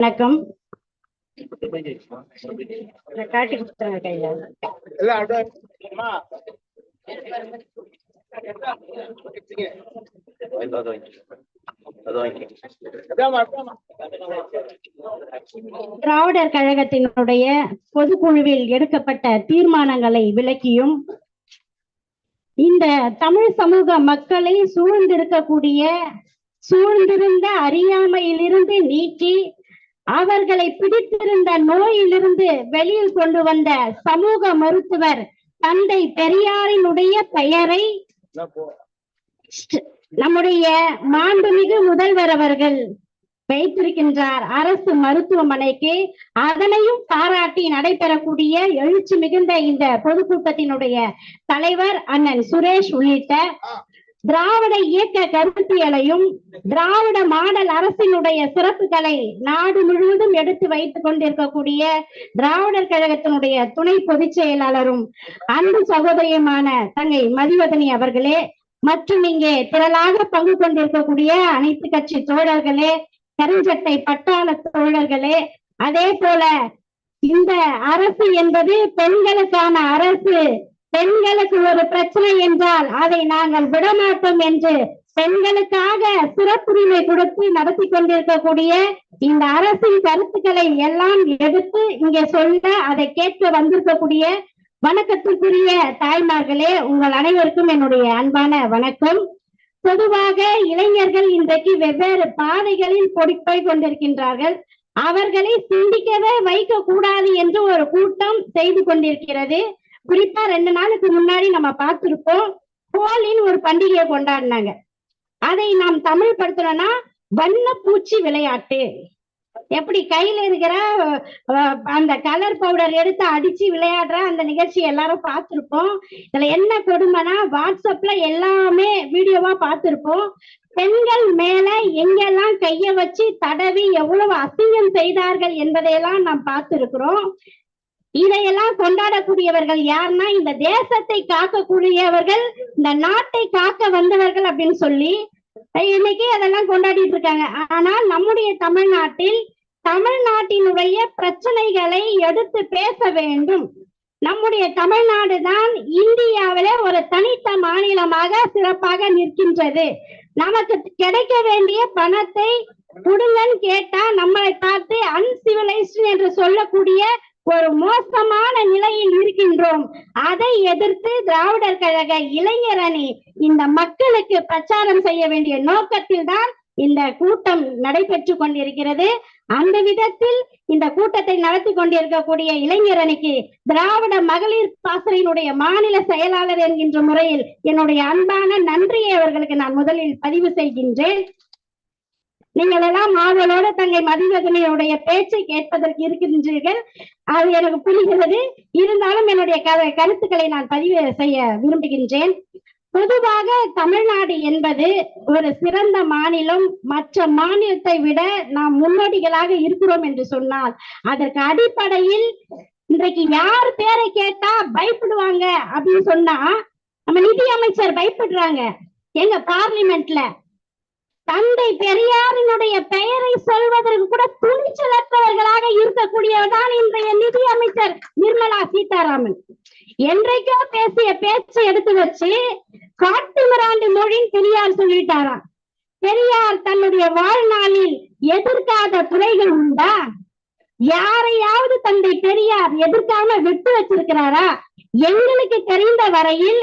வணக்கம். இதை காட்டி கொடுத்துருங்க கையில. திராவிடர் கழகத்தினுடைய பொதுக்குழுவில் எடுக்கப்பட்ட தீர்மானங்களை விளக்கியும் இந்த தமிழ் சமூக மக்களை சூழ்ந்திருக்கக்கூடிய சூழ்ந்திருந்த அறியாமையிலிருந்து நீக்கி அவர்களை பிடித்திருந்த நோயிலிருந்து வெளியில் கொண்டு வந்த சமூக மருத்துவர் தந்தை பெரியாரினுடைய பெயரை நம்முடைய மாண்புமிகு முதல்வர் அவர்கள் வைத்திருக்கின்றார். அரசு மருத்துவமனைக்கு அதனையும் பாராட்டி நடைபெறக்கூடிய எழுச்சி மிகுந்த இந்த பொதுக்கூட்டத்தினுடைய தலைவர் அண்ணன் சுரேஷ் உள்ளிட்ட திராவிட இயக்க கருத்தியலையும் திராவிட மாடல் அரசினுடைய சிறப்புகளை நாடு முழுவதும் எடுத்து வைத்துக் கொண்டிருக்கக்கூடிய திராவிடர் கழகத்தினுடைய துணை பொதுச் செயலாளரும் அன்பு சகோதரியுமான தங்கை மதிவதனி அவர்களே மற்றும் இங்கே திரளாக பங்கு கொண்டிருக்கக்கூடிய அனைத்து கட்சி தோழர்களே கருஞ்சட்டை பட்டாள தோழர்களே அதே போல இந்த அரசு என்பது பெண்களுக்கான அரசு. பெண்களுக்கு ஒரு பிரச்சனை என்றால் அதை நாங்கள் விடமாட்டோம் என்று பெண்களுக்காக சிறப்புரிமை கொடுத்து நடத்தி கொண்டிருக்கக்கூடிய இந்த அரசின் கருத்துக்களை எல்லாம் எடுத்து இங்கே சொல்ல அதை கேட்க வந்திருக்கக்கூடிய வணக்கத்திற்குரிய தாய்மார்களே உங்கள் அனைவருக்கும் என்னுடைய அன்பான வணக்கம். பொதுவாக இளைஞர்கள் இன்றைக்கு வெவ்வேறு பாதைகளில் பொடிப்போய் கொண்டிருக்கின்றார்கள். அவர்களை சிந்திக்கவே வைக்க கூடாது என்று ஒரு கூட்டம் செய்து கொண்டிருக்கிறது. குறிப்பா ரெண்டு நாளுக்கு முன்னாடி நம்ம பார்த்திருப்போம் ஹோலின்னு ஒரு பண்டிகையை கொண்டாடினாங்க. அதை நாம் தமிழ் படுத்தணும்னா வண்ண பூச்சி விளையாட்டு. எப்படி கையில இருக்கிற அந்த கலர் பவுடர் எடுத்து அடிச்சு விளையாடுற அந்த நிகழ்ச்சி எல்லாரும் பார்த்திருப்போம். இதுல என்ன கொடுமைனா வாட்ஸ்அப்ல எல்லாமே வீடியோவா பார்த்திருப்போம். பெண்கள் மேல எங்கெல்லாம் கைய வச்சு தடவி எவ்வளவு அசிங்கம் செய்தார்கள் என்பதையெல்லாம் நாம் பார்த்திருக்கிறோம். இதையெல்லாம் கொண்டாடக்கூடியவர்கள் யாருன்னா இந்த தேசத்தை காக்கக்கூடியவர்கள் இந்த நாட்டை காக்க வந்தவர்கள் அப்படின்னு சொல்லி இன்னைக்கு அதெல்லாம் கொண்டாடிட்டு இருக்காங்க. ஆனால் நம்முடைய தமிழ்நாட்டில் தமிழ்நாட்டினுடைய பிரச்சனைகளை எடுத்து பேச வேண்டும். நம்முடைய தமிழ்நாடு தான் இந்தியாவிலே ஒரு தனித்த மாநிலமாக சிறப்பாக நிற்கின்றது. நமக்கு கிடைக்க வேண்டிய பணத்தை கொடுங்கன்னு கேட்டா நம்மளை பார்த்து அன்சிவிலைஸ்ட் என்று சொல்லக்கூடிய ஒரு மோசமான நிலையில் இருக்கின்றோம். அதை எதிர்த்து திராவிடர் கழக இளைஞர் அணி இந்த மக்களுக்கு பிரச்சாரம் செய்ய வேண்டிய நோக்கத்தில் தான் இந்த கூட்டம் நடைபெற்று கொண்டிருக்கிறது. அந்த விதத்தில் இந்த கூட்டத்தை நடத்தி கொண்டிருக்கக்கூடிய இளைஞர் அணிக்கு திராவிட மகளிர் பாசறையினுடைய மாநில செயலாளர் என்கின்ற முறையில் என்னுடைய அன்பான நன்றியை அவர்களுக்கு நான் முதலில் பதிவு செய்கின்றேன். நீங்கள் எல்லாம் ஆவலோட தங்கை மதிவதனையுடைய பேச்சை கேட்பதற்கு இருக்கின்றீர்கள். அது எனக்கு புரிகிறது. இருந்தாலும் என்னுடைய கருத்துக்களை நான் பதிவு செய்ய விரும்புகின்றேன். பொதுவாக தமிழ்நாடு என்பது ஒரு சிறந்த மாநிலம். மற்ற மாநிலத்தை விட நாம் முன்னோடிகளாக இருக்கிறோம் என்று சொன்னால் அதற்கு அடிப்படையில் இன்றைக்கு யார் பேரை கேட்டா பயப்படுவாங்க அப்படின்னு சொன்னா நம்ம நிதி அமைச்சர் பயப்படுறாங்க. எங்க பார்லிமெண்ட்ல தந்தை பெரியாரினுடைய பெயரை சொல்வதற்கு கூட துணிச்சலற்றவர்களாக இருக்கக்கூடியவர்தான் இன்றைய நிதி அமைச்சர் நிர்மலா சீதாராமன். என்றைக்கோ பேசிய பேச்சை எடுத்து வச்சு காட்டு மிராண்டு மொழின்னு பெரியார் சொல்லிட்டாராம் பெரியார் தன்னுடைய வாழ்நாளில் எதிர்க்காத துறைகள் உண்டா? யாரையாவது தந்தை பெரியார் எதிர்க்காம விட்டு வச்சிருக்கிறாரா? எங்களுக்கு தெரிந்த வரையில்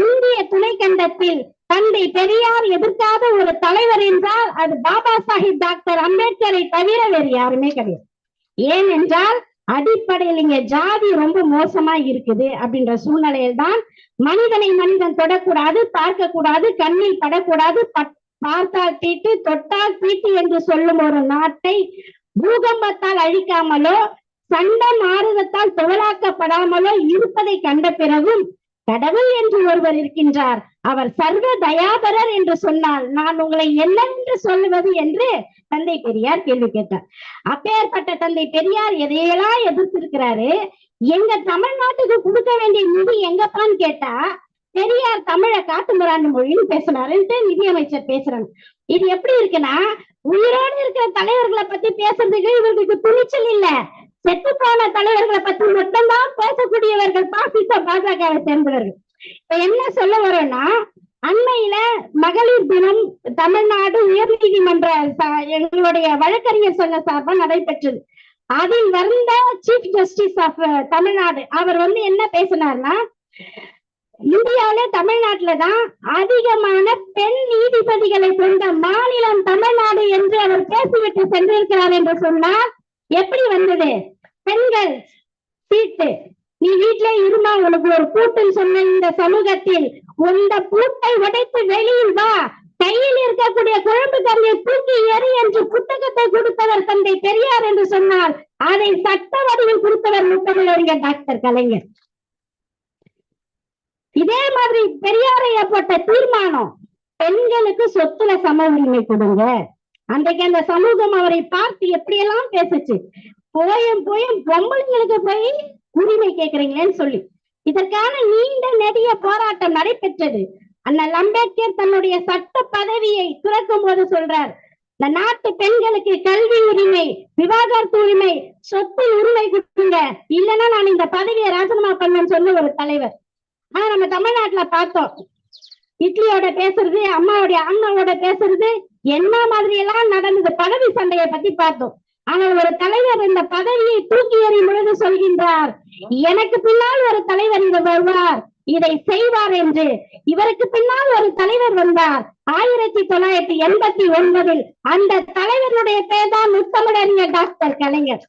இந்திய துணைக்கண்டத்தில் தந்தை பெரியார் எதிர்க்காத ஒரு தலைவர் என்றால் அது பாபா சாஹிப் டாக்டர் அம்பேத்கரை தவிர வேறு யாருமே கிடையாது. ஏனென்றால் அடிப்படையில் இங்க ஜாதி ரொம்ப மோசமா இருக்குது அப்படின்ற சூழ்நிலையில் தான் மனிதனை மனிதன் தொடக்கூடாது பார்க்க கூடாது கண்ணில் படக்கூடாது பட்- பார்த்தால் தீட்டு தொட்டால் தீட்டு என்று சொல்லும் ஒரு நாட்டை பூகம்பத்தால் அழிக்காமலோ சண்டை மாறுதத்தால் தொழலாக்கப்படாமலோ இருப்பதை கண்ட பிறகும் கடவுள் என்று ஒருவர் இருக்கின்றார். அவர் சர்வ தயாபரர் என்று சொன்னால் நான் உங்களை என்னென்று சொல்லுவது என்று தந்தை பெரியார் கேள்வி கேட்டார். அப்பேற்பட்ட தந்தை பெரியார் எதையெல்லாம் எதிர்த்திருக்கிறாரு? எங்க தமிழ்நாட்டுக்கு கொடுக்க வேண்டிய நிதி எங்கப்பான்னு கேட்டா பெரியார் தமிழ காட்டு மிராண்டு மொழின்னு பேசினாருன்ட்டு நிதியமைச்சர் பேசுறாங்க. இது எப்படி இருக்குன்னா உயிரோடு இருக்கிற தலைவர்களை பத்தி பேசுறதுக்கு இவர்களுக்கு துணிச்சல் இல்ல. செத்து போன தலைவர்களை பத்தி மட்டும்தான் பேசக்கூடியவர்கள் பாசிச பாஜகவை சேர்ந்தவர்கள். இப்ப என்ன சொல்ல வரோம்னா அண்மையில மகளிர் தினம் தமிழ்நாடு உயர்நீதிமன்ற நீதிமன்ற எங்களுடைய வழக்கறிஞர் சொன்ன சார்பா நடைபெற்றது. அதில் வந்த சீஃப் ஜஸ்டிஸ் ஆஃப் தமிழ்நாடு அவர் வந்து என்ன பேசினார்னா இந்தியால தமிழ்நாட்டுல தான் அதிகமான பெண் நீதிபதிகளை கொண்ட மாநிலம் தமிழ்நாடு என்று அவர் பேசிவிட்டு சென்றிருக்கிறார் என்று சொன்னார் எப்படி வந்தது? பெண்கள் சீட்டு. நீ வீட்டிலே இருமா உனக்கு ஒரு கூட்டுன்னு சொன்ன இந்த சமூகத்தில். உந்த பூட்டை உடைத்து வெளியில் வா. கையில் இருக்கக்கூடிய குழம்பு கல்லை தூக்கி எறி என்று புத்தகத்தை கொடுத்தவர் தந்தை பெரியார் என்று சொன்னால் அதை சட்ட வடிவில் கொடுத்தவர் முத்தமிழறிஞர் டாக்டர் கலைஞர். இதே மாதிரி பெரியாரைய போட்ட தீர்மானம் பெண்களுக்கு சொத்துல சம உரிமை கொடுங்க. அன்றைக்கு அந்த சமூகம் அவரை பார்த்து எப்படியெல்லாம் பேசுச்சு? போயும் போயும் பொம்பளைங்களுக்கு போய் உரிமை கேக்குறீங்களேன்னு சொல்லி. இதற்கான நீண்ட நெடிய போராட்டம் நடைபெற்றது. அண்ணல் அம்பேத்கர் தன்னுடைய சட்ட பதவியை துறக்கும் போது சொல்றார் இந்த நாட்டு பெண்களுக்கு கல்வி உரிமை விவாகரத்து உரிமை சொத்து உரிமை கொடுங்க. இல்லைன்னா நான் இந்த பதவியை ராஜினாமா பண்ணேன்னு சொன்ன ஒரு தலைவர். ஆனா நம்ம தமிழ்நாட்டுல பார்த்தோம். இட்லியோட பேசுறது அம்மாவுடைய அண்ணாவோட பேசுறது என்ன மாதிரி எல்லாம் நடந்தது? பதவி சண்டையை பத்தி பார்த்தோம். ஆனால் ஒரு தலைவர் இந்த பதவியை தூக்கி எறியும் பொழுது சொல்கின்றார் எனக்கு பின்னால் ஒரு தலைவர் இங்க வருவார் இதை செய்வார் என்று. இவருக்கு பின்னால் ஒரு தலைவர் வந்தார். ஆயிரத்தி தொள்ளாயிரத்தி எண்பத்தி ஒன்பதில் அந்த தலைவருடைய பெயர் தான் முத்தமிழறிஞர் டாக்டர் கலைஞர்.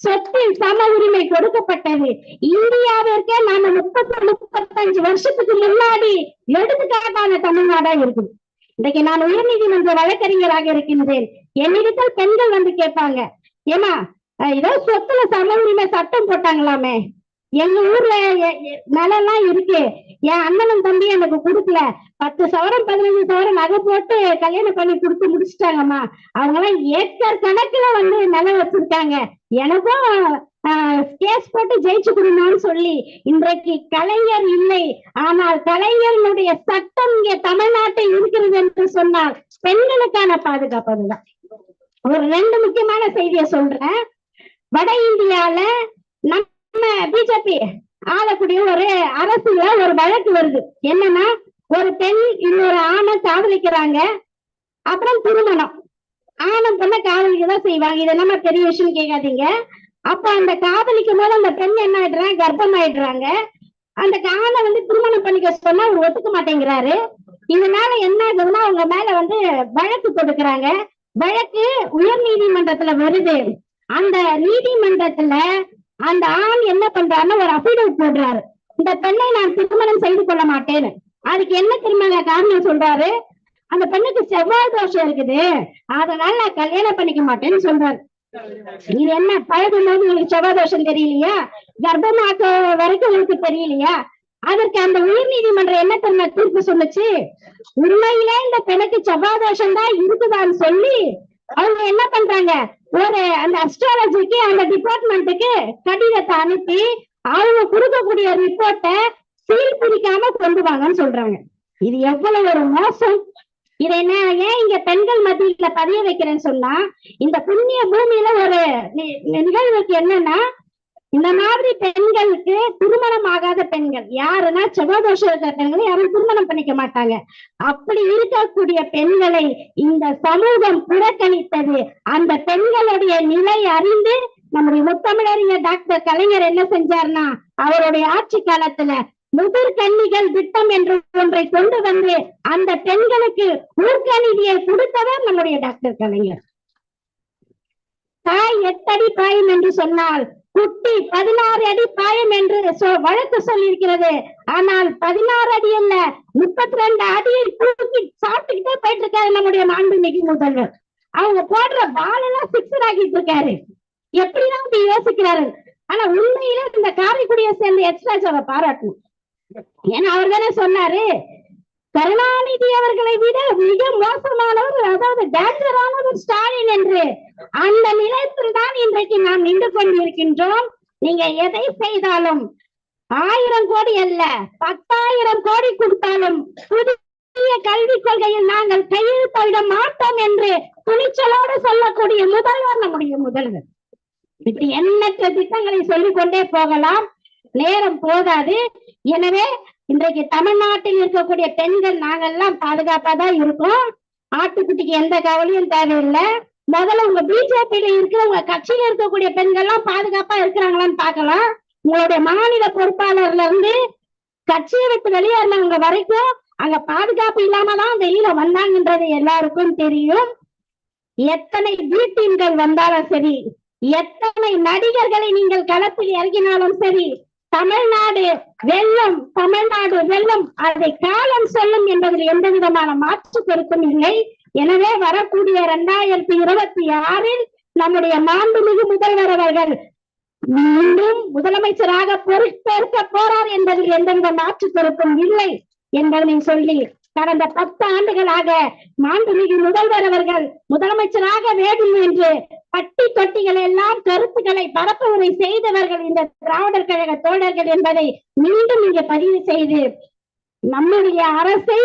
சொத்தில் சம உரிமை கொடுக்கப்பட்டது. இந்தியாவிற்கே நாம முப்பத்தி முப்பத்தஞ்சு வருஷத்துக்கு முன்னாடி எடுத்துக்காட்டான தமிழ்நாடா இருக்குது. இன்றைக்கு நான் உயர்நீதிமன்ற வழக்கறிஞராக இருக்கின்றேன். என்னிடத்தில் பெண்கள் வந்து கேட்பாங்க ஏமா ஏதோ சொத்துல சம உரிமை சட்டம் போட்டாங்களாமே. எங்க ஊர்ல எ- எ- நிலம்லாம் இருக்கு. என் அண்ணனும் தம்பி எனக்கு கொடுக்கல. பத்து சவரம் பதினஞ்சு சவரம் நகை போட்டு கல்யாணம் பண்ணி கொடுத்து முடிச்சிட்டாங்கம்மா. அவங்க எல்லாம் ஏக்கர் கணக்குல வந்து நிலம் வச்சிருக்காங்க. எனக்கும் கேஸ் போட்டு ஜெயிச்சு கொடுணும்னு சொல்லி இன்றைக்கு கலைஞர் இல்லை. ஆனால் கலைஞர்களுடைய சட்டம் இங்கே தமிழ்நாட்டில் இருக்கிறது என்று சொன்னால் பெண்களுக்கான பாதுகாப்பு அதுதான். ஒரு ரெண்டு முக்கியமான செய்தியை சொல்றேன். வட இந்தியால நம்ம பிஜேபி ஆளக்கூடிய ஒரு அரசுல ஒரு வழக்கு வருது. என்னன்னா ஒரு பெண் இன்னொரு ஆணை காதலிக்கிறாங்க. அப்புறம் திருமணம். ஆணும் பொண்ணை காதலிக்க தான் செய்வாங்க. இது நம்ம பெரிய விஷயம் கேட்காதீங்க. அப்ப அந்த காதலிக்கும் போது அந்த பெண் என்ன ஆயிடுறாங்க? கர்ப்பம் ஆயிடுறாங்க அந்த காலை வந்து திருமணம் பண்ணிக்க சொன்னா அவர் ஒத்துக்க மாட்டேங்கிறாரு. இதனால என்ன ஆகுதுன்னா அவங்க மேல வந்து வழக்கு கொடுக்கறாங்க வழக்கு உயர் நீதிமன்றத்துல வருது. அந்த நீதிமன்றத்துல அந்த ஆண் என்ன பண்றாருன்னா ஒரு அபிடவிட் போடுறாரு. இந்த பெண்ணை நான் திருமணம் செய்து கொள்ள மாட்டேன்னு அதுக்கு என்ன திருமண காரணம் சொல்றாரு? அந்த பெண்ணுக்கு செவ்வாய் தோஷம் இருக்குது. அதனால நான் கல்யாணம் பண்ணிக்க மாட்டேன்னு சொல்றாரு. இது என்ன பழகும் போது உங்களுக்கு செவ்வாதோஷம் தெரியலையா? கர்ப்பமாக்க வரைக்கும் உங்களுக்கு தெரியலையா? அதற்கு அந்த உயர் நீதிமன்றம் என்ன தன்னை தீர்ப்பு சொல்லுச்சு? உண்மையிலே இந்த பெண்ணுக்கு செவ்வாதோஷம் தான் இருக்குதான்னு சொல்லி அவங்க என்ன பண்றாங்க? ஒரு அந்த அஸ்ட்ராலஜிக்கு அந்த டிபார்ட்மெண்ட்டுக்கு கடிதத்தை அனுப்பி அவங்க கொடுக்கக்கூடிய ரிப்போர்ட்டை சீல் பிடிக்காம கொண்டு வாங்கன்னு சொல்றாங்க. இது எவ்வளவு ஒரு மோசம்? இதை என்ன ஏன் இங்க பெண்கள் மத்தியில பதிய வைக்கிறேன்னு சொன்னா இந்த புண்ணிய பூமியில ஒரு நிகழ்வுக்கு என்னன்னா இந்த மாதிரி பெண்களுக்கு திருமணம் ஆகாத பெண்கள் யாருன்னா செவ்வாதோஷம் இருக்கிற பெண்களை யாரும் திருமணம் பண்ணிக்க மாட்டாங்க. அப்படி இருக்கக்கூடிய பெண்களை இந்த சமூகம் புறக்கணித்தது அந்த பெண்களுடைய நிலை அறிந்து நம்முடைய முத்தமிழறிஞர் டாக்டர் கலைஞர் என்ன செஞ்சார்னா அவருடைய ஆட்சி காலத்துல முதிர் கன்னிகள் திட்டம் என்ற ஒன்றை கொண்டு வந்து அந்த பெண்களுக்கு ஊர்கநிதியை கொடுத்தவர் நம்முடைய டாக்டர் கலைஞர். தாய் எட்டடி பாயும் என்று சொன்னால் குட்டி பதினாறு அடி பாயும் என்று சொ- வழக்கு சொல்லியிருக்கிறது. ஆனால் பதினாறு அடி அல்ல முப்பத்தி ரெண்டு அடியை தூக்கி சாப்பிட்டுக்கிட்டே போயிட்டு இருக்காரு நம்முடைய மாண்புமிகு முதல்வர். அவங்க போடுற பால் எல்லாம் சிக்ஸர் ஆகிட்டு இருக்காரு. எப்படிதான் இப்படி யோசிக்கிறாரு ஆனா உண்மையில இந்த காரைக்குடியை சேர்ந்த எக்ஸ்ட்ராஜாவை பாராட்டணும். ஏன்னா அவர் தானே சொன்னாரு கருணாநிதி அவர்களை விட மிக மோசமானவர் அதாவது டேஞ்சரானவர் ஸ்டாலின் என்று. அந்த நிலையத்தில் தான் இன்றைக்கு நாம் நின்று கொண்டிருக்கின்றோம். நீங்க எதை செய்தாலும் ஆயிரம் கோடி அல்ல பத்தாயிரம் கோடி கொடுத்தாலும் புதிய கல்விக் கொள்கையில் நாங்கள் கையெழுத்திட மாட்டோம் என்று துணிச்சலோடு சொல்லக்கூடிய முதல்வர் நம்முடைய முதல்வர். இப்படி எண்ணற்ற திட்டங்களை சொல்லிக் கொண்டே போகலாம். நேரம் போதாது. எனவே இன்றைக்கு தமிழ்நாட்டில் இருக்கக்கூடிய பெண்கள் நாங்கெல்லாம் பாதுகாப்பா தான் இருக்கோம். ஆட்டுக்குட்டிக்கு எந்த கவலையும் தேவையில்லை. முதல்ல உங்க பிஜேபியில இருக்கிற உங்க கட்சியில இருக்கக்கூடிய பெண்கள் எல்லாம் பாதுகாப்பா இருக்கிறாங்களான்னு பாக்கலாம் உங்களுடைய மாநில பொறுப்பாளர்ல இருந்து கட்சியை விட்டு வெளியேறினவங்க வரைக்கும் அங்க பாதுகாப்பு இல்லாம தான் வெளியில வந்தாங்கன்றது எல்லாருக்கும் தெரியும். எத்தனை வீட்டின்கள் வந்தாலும் சரி எத்தனை நடிகர்களை நீங்கள் களத்தில் இறங்கினாலும் சரி தமிழ்நாடு வெள்ளம் தமிழ்நாடு வெள்ளம் அதை காலம் சொல்லும் என்பதில் எந்த விதமான மாற்று கருத்தும் இல்லை. எனவே வரக்கூடிய இரண்டாயிரத்தி இருபத்தி ஆறில் நம்முடைய மாண்புமிகு முதல்வர் அவர்கள் மீண்டும் முதலமைச்சராக பொறுப்பேற்க போறார் என்பதில் எந்தவித மாற்று கருத்தும் இல்லை என்பதனை சொல்லி கடந்த பத்து ஆண்டுகளாக மாண்புமிகு முதல்வர் அவர்கள் முதலமைச்சராக வேண்டும் என்று பட்டி தொட்டிகள் எல்லாம் கருத்துக்களை பரப்புவதை செய்தவர்கள் இந்த திராவிடர் கழக தோழர்கள் என்பதை மீண்டும் இங்கே பதிவு செய்து நம்முடைய அரசை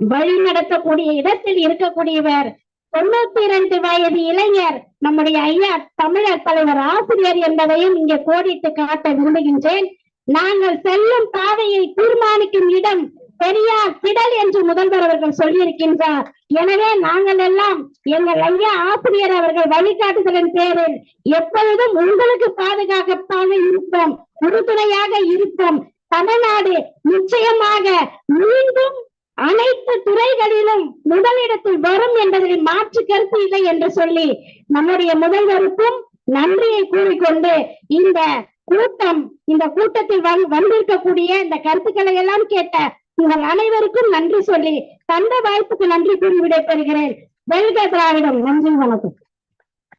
வழிநடத்தக்கூடிய இடத்தில் இருக்கக்கூடியவர் தொண்ணூத்தி இரண்டு வயது இளைஞர் நம்முடைய ஐயா தமிழர் தலைவர் ஆசிரியர் என்பதையும் இங்கே கோடிட்டு காட்ட விரும்புகின்றேன். நாங்கள் செல்லும் பாதையை தீர்மானிக்கும் இடம் பெரியார் திடல் என்று முதல்வர் அவர்கள் சொல்லியிருக்கின்றார். எனவே நாங்கள் எல்லாம் எங்கள் ஐயா ஆசிரியர் அவர்கள் வழிகாட்டுதலின் பேரில் எப்பொழுதும் உங்களுக்கு பாதுகாப்பாக இருப்போம் உறுதுணையாக இருப்போம். தமிழ்நாடு நிச்சயமாக மீண்டும் அனைத்து துறைகளிலும் முதலிடத்தில் வரும் என்பதில் மாற்று கருத்து இல்லை என்று சொல்லி நம்முடைய முதல்வருக்கும் நன்றியை கூறிக்கொண்டு இந்த கூட்டம் இந்த கூட்டத்தில் வந்து- வந்திருக்கக்கூடிய இந்த கருத்துக்களை எல்லாம் கேட்ட உங்கள் அனைவருக்கும் நன்றி சொல்லி தந்த வாய்ப்புக்கு நன்றி கூறி விடைபெறுகிறேன். வெல்க திராவிடம் நன்றி வணக்கம்.